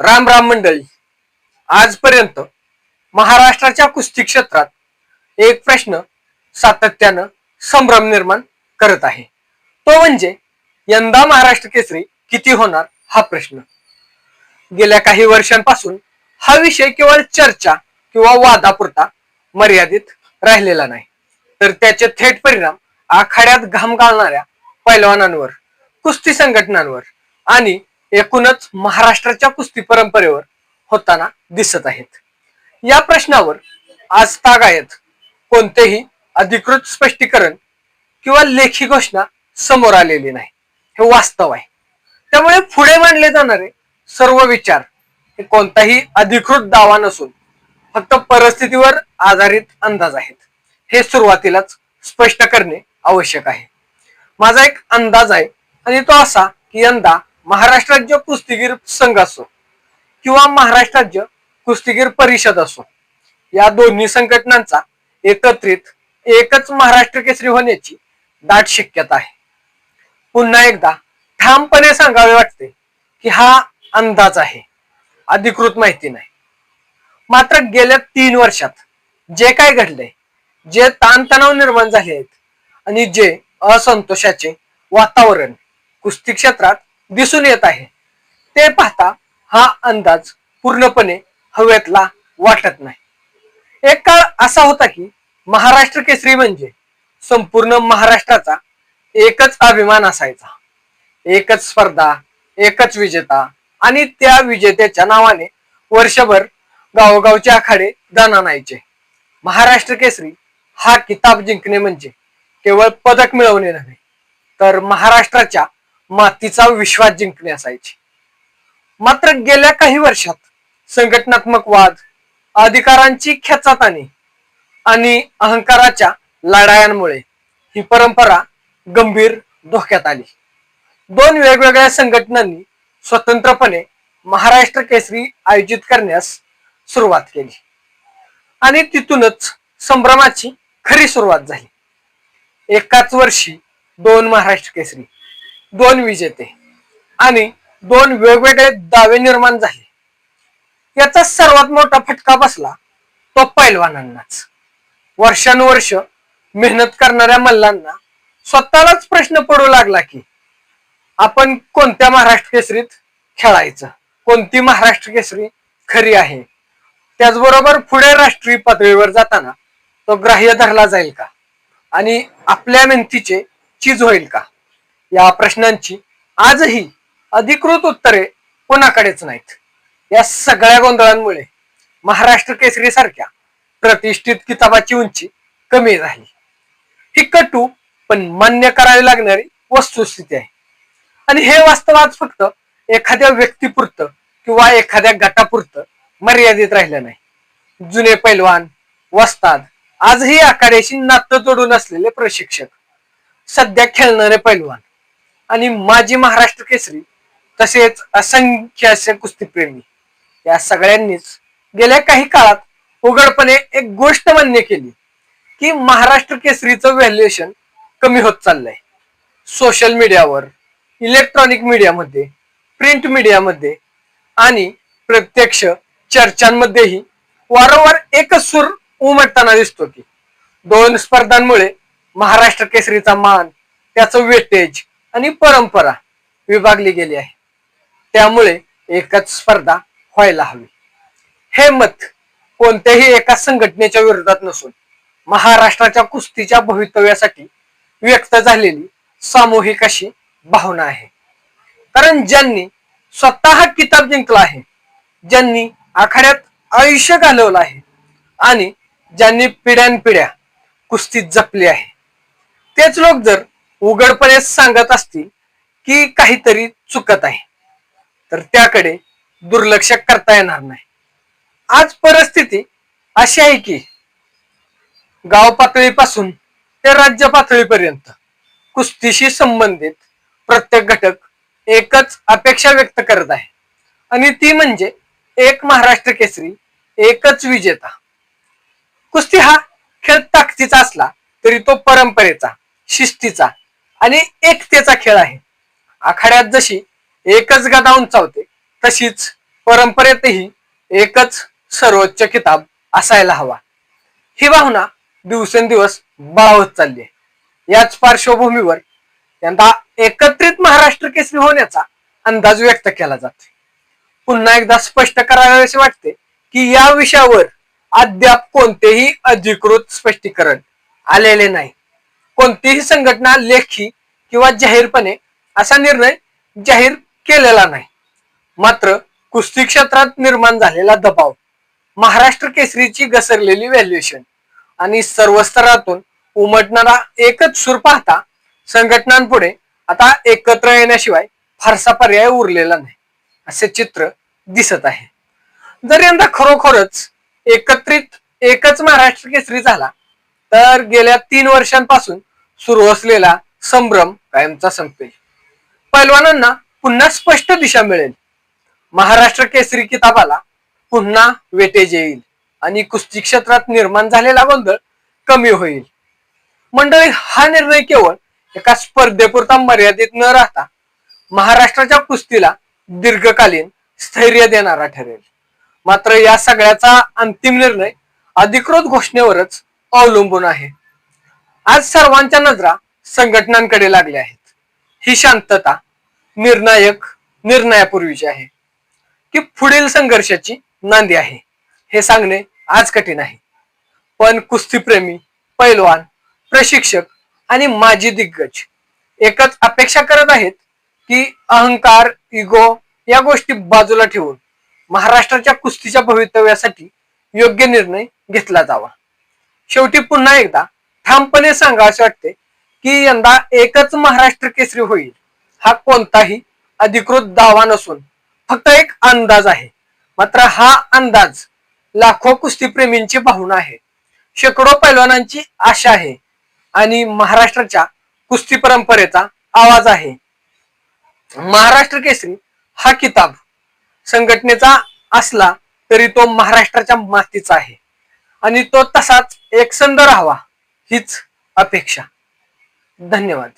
राम राम मंडळी. आजपर्यंत महाराष्ट्राच्या कुस्ती क्षेत्रात एक प्रश्न सातत्यानं संभ्रम निर्माण करत आहे. तो म्हणजे यंदा महाराष्ट्र केसरी किती होणार हा प्रश्न. गेल्या काही वर्षांपासून हा विषय केवळ चर्चा किंवा वादापुरता मर्यादित राहिलेला नाही. तर त्याचे थेट परिणाम आखाड्यात घाम घालणाऱ्या पैलवानांवर कुस्ती संघटनांवर आणि एकूणच महाराष्ट्राच्या कुस्ती परंपरेवर होताना दिसत आहेत. या प्रश्नावर आज तागायत कोणतेही अधिकृत स्पष्टीकरण किंवा लेखी घोषणा समोर आलेली नाही. हे वास्तव आहे. त्यामुळे पुढे मांडले जाणारे सर्व विचार हे कोणताही अधिकृत दावा नसून फक्त परिस्थितीवर आधारित अंदाज आहेत. हे सुरुवातीलाच स्पष्ट करणे आवश्यक आहे. माझा एक अंदाज आहे आणि तो असा की यंदा महाराष्ट्र राज्य कुस्तीगीर संघ असो किंवा महाराष्ट्र राज्य कुस्तीगीर परिषद असो या दोन्ही संघटनांचा एकत्रित एकच महाराष्ट्र केसरी होण्याची दाट शक्यता आहे. पुन्हा एकदा ठामपणे सांगावे वाटते की हा अंदाज आहे. अधिकृत माहिती नाही. मात्र गेल्या तीन वर्षात जे काय घडलंय जे ताणतणाव निर्माण झाले आहेत आणि जे असंतोषाचे वातावरण कुस्ती क्षेत्रात दिसून येत आहे. ते पाहता हा अंदाज पूर्णपणे हवेतला वाटत नाही. एक काळ असा होता की महाराष्ट्र केसरी म्हणजे संपूर्ण महाराष्ट्राचा एकच अभिमान असायचा. एकच स्पर्धा एकच विजेता आणि त्या विजेत्याच्या नावाने वर्षभर गावोगावचे आखाडे दणानायचे. महाराष्ट्र केसरी हा किताब जिंकणे म्हणजे केवळ पदक मिळवणे नव्हे तर महाराष्ट्राच्या मातीचा विश्वास जिंकणे असायचे. मात्र गेल्या काही वर्षात संघटनात्मक वाद अधिकारांची खेचाताणी आणि अहंकाराच्या लढायांमुळे ही परंपरा गंभीर धोक्यात आली. दोन वेगवेगळ्या संघटनांनी स्वतंत्रपणे महाराष्ट्र केसरी आयोजित करण्यास सुरुवात केली. आणि तिथूनच संभ्रमाची खरी सुरुवात झाली. एकाच वर्षी दोन महाराष्ट्र केसरी दोन विजेते आणि दोन वेगवेगळे दावे निर्माण झाले. याचा सर्वात मोठा फटका बसला तो पैलवानांनाच. वर्षानुवर्ष मेहनत करणाऱ्या मल्लांना स्वतःलाच प्रश्न पडू लागला की आपण कोणत्या महाराष्ट्र केसरीत खेळायचं? कोणती महाराष्ट्र केसरी खरी आहे? त्याचबरोबर पुढे राष्ट्रीय पातळीवर जाताना तो ग्राह्य धरला जाईल का? आणि आपल्या मेहनतीचे चीज होईल का? या प्रश्नांची आजही अधिकृत उत्तरे कोणाकडेच नाहीत. या सगळ्या गोंधळांमुळे महाराष्ट्र केसरी सारख्या प्रतिष्ठित किताबाची उंची कमी झाली. ही कटू पण मान्य करावी लागणारी वस्तुस्थिती आहे. आणि हे वास्तव आज फक्त एखाद्या व्यक्तीपुरतं किंवा एखाद्या गटापुरतं मर्यादित राहिलं नाही. जुने पैलवान वस्ताद आजही आखाड्याशी नातं जोडून असलेले प्रशिक्षक सध्या खेळणारे पैलवान आणि माजी महाराष्ट्र केसरी तसेच असंख्य असे कुस्तीप्रेमी या सगळ्यांनीच गेल्या काही काळात उघडपणे एक गोष्ट मान्य केली की महाराष्ट्र केसरीचं व्हॅल्युएशन कमी होत चाललंय. सोशल मीडियावर इलेक्ट्रॉनिक मीडियामध्ये प्रिंट मीडियामध्ये आणि प्रत्यक्ष चर्चांमध्येही वारंवार एकच सूर उमटताना दिसतो की दोन स्पर्धांमुळे महाराष्ट्र केसरीचा मान त्याचं वेटेज आणि परंपरा विभागली गेली आहे. त्यामुळे एकच स्पर्धा व्हायला हवी. हे मत कोणत्याही एका संघटनेच्या विरोधात नसून महाराष्ट्राच्या कुस्तीच्या भवितव्यासाठी व्यक्त झालेली सामूहिक अशी भावना आहे. कारण ज्यांनी स्वतः किताब जिंकला आहे ज्यांनी आखाड्यात आयुष्य घालवलं आहे आणि ज्यांनी पिढ्यानपिढ्या कुस्तीत जपली आहे तेच लोक जर उघडपणे सांगत असतील की काहीतरी चुकत आहे. तर त्याकडे दुर्लक्ष करता येणार नाही. आज परिस्थिती अशी आहे की गाव पातळीपासून ते राज्य पातळीपर्यंत कुस्तीशी संबंधित प्रत्येक घटक एकच अपेक्षा व्यक्त करत आहे. आणि ती म्हणजे एक महाराष्ट्र केसरी एकच विजेता. कुस्ती हा खेळ ताकदीचा असला तरी तो परंपरेचा शिस्तीचा आणि एकतेचा खेळ आहे. आखाड्यात जशी एकच गदा उंचावते तशीच परंपरेतही एकच सर्वोच्च किताब असायला हवा. ही भावना दिवसेंदिवस बळावत चालली आहे. याच पार्श्वभूमीवर यंदा एकत्रित महाराष्ट्र केसरी होण्याचा अंदाज व्यक्त केला जातो पुन्हा एकदा स्पष्ट करावे वाटते की या विषयावर अद्याप कोणतेही अधिकृत स्पष्टीकरण आलेले नाही. कोणतीही संघटना लेखी किंवा जाहीरपणे असा निर्णय जाहीर केलेला नाही. मात्र कुस्ती क्षेत्रात निर्माण झालेला दबाव महाराष्ट्र केसरीची घसरलेली व्हॅल्युएशन आणि सर्व स्तरातून उमटणारा एकच सूर पाहता संघटनांपुढे आता एकत्र येण्याशिवाय फारसा पर्याय उरलेला नाही असे चित्र दिसत आहे. जर यंदा खरोखरच एकत्रित एकच महाराष्ट्र केसरी झाला तर गेल्या तीन वर्षांपासून सुरू असलेला संभ्रम कायमचा संपेल. पैलवानांना पुन्हा स्पष्ट दिशा मिळेल. महाराष्ट्र केसरी किताबाला पुन्हा वेटेज येईल आणि कुस्ती क्षेत्रात निर्माण झालेला गोंधळ कमी होईल. मंडळी हा निर्णय केवळ एका स्पर्धेपुरता मर्यादित न राहता महाराष्ट्राच्या कुस्तीला दीर्घकालीन स्थैर्य देणारा ठरेल. मात्र या सगळ्याचा अंतिम निर्णय अधिकृत घोषणेवरच अवलंबून आहे. आज सर्वांच्या नजरा संघटनांकडे लागल्या आहेत. ही शांतता निर्णायक निर्णयापूर्वीची आहे. की पुढील संघर्षाची नांदी आहे हे सांगणे आज कठीण आहे. पण कुस्तीप्रेमी पैलवान प्रशिक्षक आणि माजी दिग्गज एकच अपेक्षा करत आहेत की अहंकार इगो या गोष्टी बाजूला ठेवून महाराष्ट्राच्या कुस्तीच्या भवितव्यासाठी योग्य निर्णय घेतला जावा. शेवटी पुन्हा एकदा ठामपणे सांगावसे वाटते की यंदा एकच महाराष्ट्र केसरी होईल हा कोणताही अधिकृत दावा नसून. फक्त एक अंदाज आहे. मात्र हा अंदाज लाखो कुस्तीप्रेमींची भावना आहे. शेकडो पैलवानांची आशा आहे आणि महाराष्ट्राच्या कुस्ती परंपरेचा आवाज आहे. महाराष्ट्र केसरी हा किताब संघटनेचा असला तरी तो महाराष्ट्राच्या मातीचा आहे. आणि तो तसाच एकसंध राहावा हीच अपेक्षा. धन्यवाद.